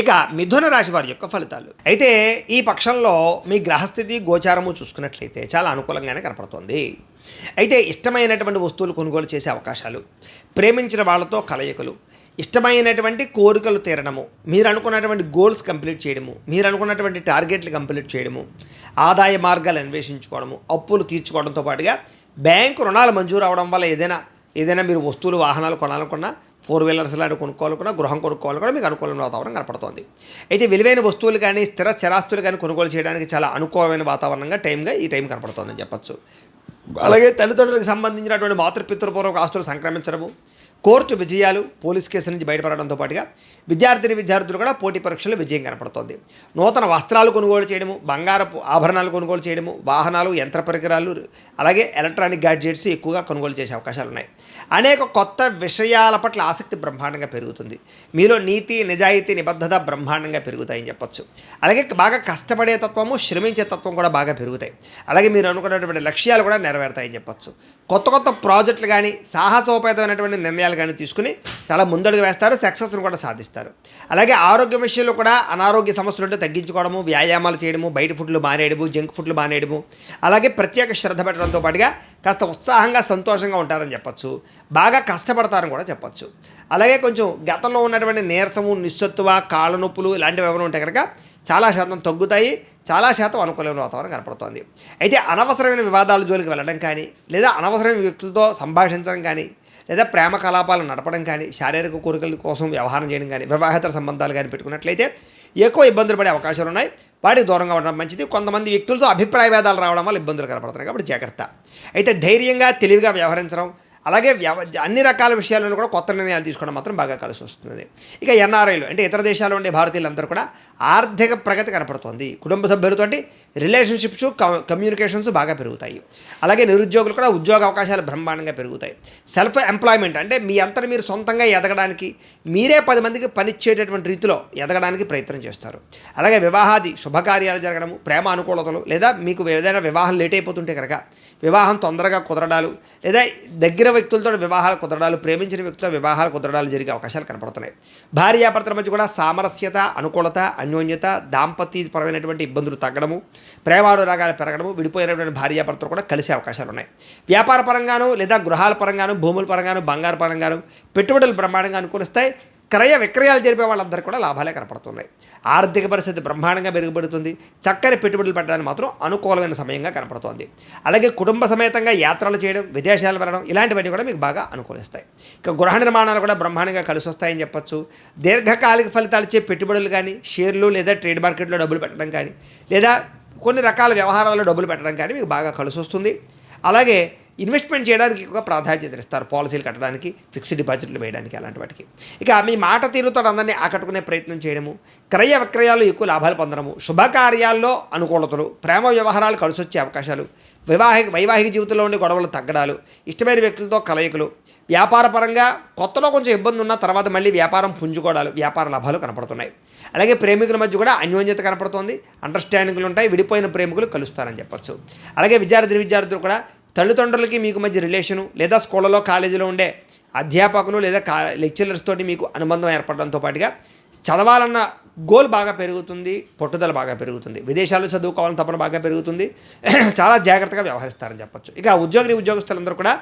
ఇక మిథున రాశి వారి యొక్క ఫలితాలు. అయితే ఈ పక్షంలో మీ గ్రహస్థితి గోచారము చూసుకున్నట్లయితే చాలా అనుకూలంగానే కనపడుతుంది. అయితే ఇష్టమైనటువంటి వస్తువులు కొనుగోలు చేసే అవకాశాలు ప్రేమించిన వాళ్ళతో కలయికలు ఇష్టమైనటువంటి కోరికలు తీరడము మీరు అనుకున్నటువంటి గోల్స్ కంప్లీట్ చేయడము మీరు అనుకున్నటువంటి టార్గెట్లు కంప్లీట్ చేయడము ఆదాయ మార్గాలు అన్వేషించుకోవడము అప్పులు తీర్చుకోవడంతో పాటుగా బ్యాంకు రుణాలు మంజూరు అవడం వల్ల ఏదైనా ఏదైనా మీరు వస్తువులు వాహనాలు కొనాలనుకున్నా ఫోర్ వీలర్స్ లాంటి కొనుక్కోవాలనుకున్నా గృహం కొనుక్కోవాలనుకున్నా మీకు అనుకూలమైన వాతావరణం కనపడుతోంది. అయితే విలువైన వస్తువులు కానీ స్థిర స్థిరాస్తులు కానీ కొనుగోలు చేయడానికి చాలా అనుకూలమైన వాతావరణంగా టైంగా ఈ టైం కనపడుతోందని చెప్పొచ్చు. అలాగే తల్లిదండ్రులకు సంబంధించినటువంటి మాతృపితృపూర్వక ఆస్తులు సంక్రమించడము కోర్టు విజయాలు పోలీస్ కేసు నుంచి బయటపడడంతో పాటుగా విద్యార్థిని విద్యార్థులు కూడా పోటీ పరీక్షల్లో విజయం కనపడుతోంది. నూతన వస్త్రాలు కొనుగోలు చేయడము బంగారపు ఆభరణాలు కొనుగోలు చేయడము వాహనాలు యంత్ర పరికరాలు అలాగే ఎలక్ట్రానిక్ గ్యాడ్జెట్స్ ఎక్కువగా కొనుగోలు చేసే అవకాశాలు ఉన్నాయి. అనేక కొత్త విషయాల పట్ల ఆసక్తి బ్రహ్మాండంగా పెరుగుతుంది. మీలో నీతి నిజాయితీ నిబద్ధత బ్రహ్మాండంగా పెరుగుతాయని చెప్పొచ్చు. అలాగే బాగా కష్టపడే తత్వము శ్రమించే తత్వం కూడా బాగా పెరుగుతాయి. అలాగే మీరు అనుకున్నటువంటి లక్ష్యాలు కూడా నెరవేరుతాయని చెప్పొచ్చు. కొత్త కొత్త ప్రాజెక్టులు కానీ సాహసోపేతమైనటువంటి నిర్ణయాలు కానీ తీసుకుని చాలా ముందడుగు వేస్తారు సక్సెస్ను కూడా సాధిస్తారు. అలాగే ఆరోగ్య విషయంలో కూడా అనారోగ్య సమస్యలు ఉంటే తగ్గించుకోవడము వ్యాయామాలు చేయడము బయట ఫుడ్లు మానేయడము జంక్ ఫుడ్లు మానేయడము అలాగే ప్రత్యేక శ్రద్ధ పెట్టడంతో పాటుగా కాస్త ఉత్సాహంగా సంతోషంగా ఉంటారని చెప్పచ్చు. బాగా కష్టపడతారని కూడా చెప్పచ్చు. అలాగే కొంచెం గతంలో ఉన్నటువంటి నీరసము నిస్సత్తువ కాళ్ళ నొప్పులు ఇలాంటివి ఎవరు ఉంటే కనుక చాలా శాతం తగ్గుతాయి చాలా శాతం అనుకూలమైన వాతావరణం కనపడుతోంది. అయితే అనవసరమైన వివాదాల జోలికి వెళ్ళడం కానీ లేదా అనవసరమైన వ్యక్తులతో సంభాషించడం కానీ లేదా ప్రేమ కలాపాలు నడపడం కానీ శారీరక కోరికల కోసం వ్యవహారం చేయడం కానీ వివాహేతర సంబంధాలు కానీ పెట్టుకున్నట్లయితే ఎక్కువ ఇబ్బందులు పడే అవకాశాలు ఉన్నాయి. వాటికి దూరంగా ఉండడం మంచిది. కొంతమంది వ్యక్తులతో అభిప్రాయ భేదాలు రావడం వల్ల ఇబ్బందులు కనపడుతున్నాయి. కాబట్టి జాగ్రత్త. అయితే ధైర్యంగా తెలివిగా వ్యవహరించడం అలాగే వ్యవ అన్ని రకాల విషయాలను కూడా కొత్త నిర్ణయాలు తీసుకోవడం మాత్రం బాగా కలిసి వస్తుంది ఇక ఎన్ఆర్ఐలు అంటే ఇతర దేశాల్లో ఉండే భారతీయులందరూ కూడా ఆర్థిక ప్రగతి కనపడుతోంది. కుటుంబ సభ్యులతోటి రిలేషన్షిప్స్ కమ్యూనికేషన్స్ బాగా పెరుగుతాయి. అలాగే నిరుద్యోగులు కూడా ఉద్యోగ అవకాశాలు బ్రహ్మాండంగా పెరుగుతాయి. సెల్ఫ్ ఎంప్లాయ్మెంట్ అంటే మీ అంతా మీరు సొంతంగా ఎదగడానికి మీరే పది మందికి పనిచ్చేటటువంటి రీతిలో ఎదగడానికి ప్రయత్నం చేస్తారు. అలాగే వివాహాది శుభకార్యాలు జరగడము ప్రేమ అనుకూలతలు లేదా మీకు ఏదైనా వివాహం లేట్ అయిపోతుంటే కనుక వివాహం తొందరగా కుదరడాలు లేదా దగ్గర వ్యక్తులతో వివాహాలు కుదరడాలు ప్రేమించిన వ్యక్తులతో వివాహాలు కుదరడాలు జరిగే అవకాశాలు కనపడుతున్నాయి. భార్యాభర్తల మధ్య కూడా సామరస్యత అనుకూలత అన్యోన్యత దాంపత్యపరమైనటువంటి ఇబ్బందులు తగ్గడము ప్రేమానురాగాలు పెరగడము విడిపోయినటువంటి భార్యాభర్తలు కూడా కలిసే అవకాశాలు ఉన్నాయి. వ్యాపార పరంగాను లేదా గృహాల పరంగాను భూముల పరంగాను బంగారు పరంగాను పెట్టుబడులు బ్రహ్మాండంగా అనుకూలిస్తాయి. క్రయ విక్రయాలు జరిపే వాళ్ళందరికీ కూడా లాభాలే కనపడుతున్నాయి. ఆర్థిక పరిస్థితి బ్రహ్మాండంగా మెరుగుపడుతుంది. చక్కని పెట్టుబడులు పెట్టడానికి మాత్రం అనుకూలమైన సమయంగా కనపడుతోంది. అలాగే కుటుంబ సమేతంగా యాత్రలు చేయడం విదేశాలు వెళ్ళడం ఇలాంటివన్నీ కూడా మీకు బాగా అనుకూలిస్తాయి. ఇక గృహ నిర్మాణాలు కూడా బ్రహ్మాండంగా కలిసి వస్తాయని చెప్పొచ్చు. దీర్ఘకాలిక ఫలితాలు ఇచ్చే పెట్టుబడులు కానీ షేర్లు లేదా ట్రేడ్ మార్కెట్లో డబ్బులు పెట్టడం కానీ లేదా కొన్ని రకాల వ్యవహారాల్లో డబ్బులు పెట్టడం కానీ మీకు బాగా కలిసి వస్తుంది అలాగే ఇన్వెస్ట్మెంట్ చేయడానికి ఎక్కువ ప్రాధాన్యత ఇస్తారు. పాలసీలు కట్టడానికి ఫిక్స్డ్ డిపాజిట్లు వేయడానికి అలాంటి వాటికి. ఇక మీ మాట తీరుతో అందరినీ ఆకట్టుకునే ప్రయత్నం చేయడము క్రయ విక్రయాలు ఎక్కువ లాభాలు పొందడము శుభకార్యాల్లో అనుకూలతలు ప్రేమ వ్యవహారాలు కలిసి వచ్చే అవకాశాలు వివాహిక వైవాహిక జీవితంలో ఉండే గొడవలు తగ్గడాలు ఇష్టమైన వ్యక్తులతో కలయికలు వ్యాపారపరంగా కొత్తలో కొంచెం ఇబ్బంది ఉన్న తర్వాత మళ్ళీ వ్యాపారం పుంజుకోవడాలు వ్యాపార లాభాలు కనపడుతున్నాయి. అలాగే ప్రేమికుల మధ్య కూడా అన్యోన్యత కనపడుతోంది. అండర్స్టాండింగ్లు ఉంటాయి. విడిపోయిన ప్రేమికులు కలుస్తారని చెప్పచ్చు. అలాగే విద్యార్థి విద్యార్థులు కూడా తల్లిదండ్రులకి మీకు మధ్య రిలేషను లేదా స్కూళ్ళలో కాలేజీలో ఉండే అధ్యాపకులు లేదా కా లెక్చరర్స్ తోటి మీకు అనుబంధం ఏర్పడడంతో పాటుగా చదవాలన్న గోల్ బాగా పెరుగుతుంది పట్టుదల బాగా పెరుగుతుంది. విదేశాల్లో చదువుకోవాలని తపన బాగా పెరుగుతుంది. చాలా జాగ్రత్తగా వ్యవహరిస్తారని చెప్పొచ్చు. ఇక ఉద్యోగిని ఉద్యోగస్తులందరూ కూడా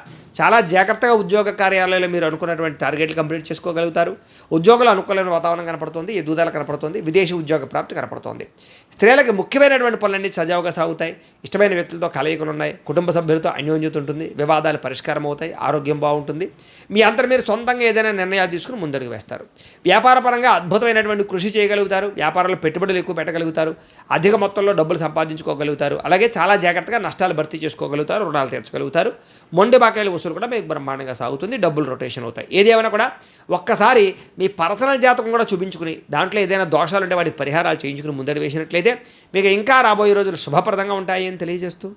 చాలా జాగ్రత్తగా ఉద్యోగ కార్యాలయంలో మీరు అనుకున్నటువంటి టార్గెట్లు కంప్లీట్ చేసుకోగలుగుతారు. ఉద్యోగులు అనుకూలమైన వాతావరణం కనపడుతుంది ఎదుగుదల కనపడుతుంది విదేశీ ఉద్యోగ ప్రాప్తి కనపడుతుంది. స్త్రీలకు ముఖ్యమైనటువంటి పనులన్నీ సజావుగా సాగుతాయి. ఇష్టమైన వ్యక్తులతో కలయికలు ఉన్నాయి. కుటుంబ సభ్యులతో అన్యోన్యత ఉంటుంది. వివాదాలు పరిష్కారం అవుతాయి. ఆరోగ్యం బాగుంటుంది. మీ అంతా మీరు సొంతంగా ఏదైనా నిర్ణయాలు తీసుకుని ముందడుగు వేస్తారు. వ్యాపారపరంగా అద్భుతమైనటువంటి కృషి చేయగలుగుతారు వ్యాపారంలో పెట్టుబడులు ఎక్కువ పెట్టగలుగుతారు అధిక మొత్తంలో డబ్బులు సంపాదించుకోగలుగుతారు అలాగే చాలా జాగ్రత్తగా నష్టాలు భర్తీ చేసుకోగలుగుతారు రుణాలు తీర్చగలుగుతారు. మొండి బాకాయల వసూలు కూడా మీకు బ్రహ్మాండంగా సాగుతుంది డబ్బులు రొటేషన్ అవుతాయి. ఏది ఏమైనా కూడా ఒక్కసారి మీ పర్సనల్ జాతకం కూడా చూపించుకుని దాంట్లో ఏదైనా దోషాలు ఉంటే వాటికి పరిహారాలు చేయించుకుని ముందడి వేసినట్లయితే మీకు ఇంకా రాబోయే రోజులు శుభప్రదంగా ఉంటాయి అని తెలియజేస్తూ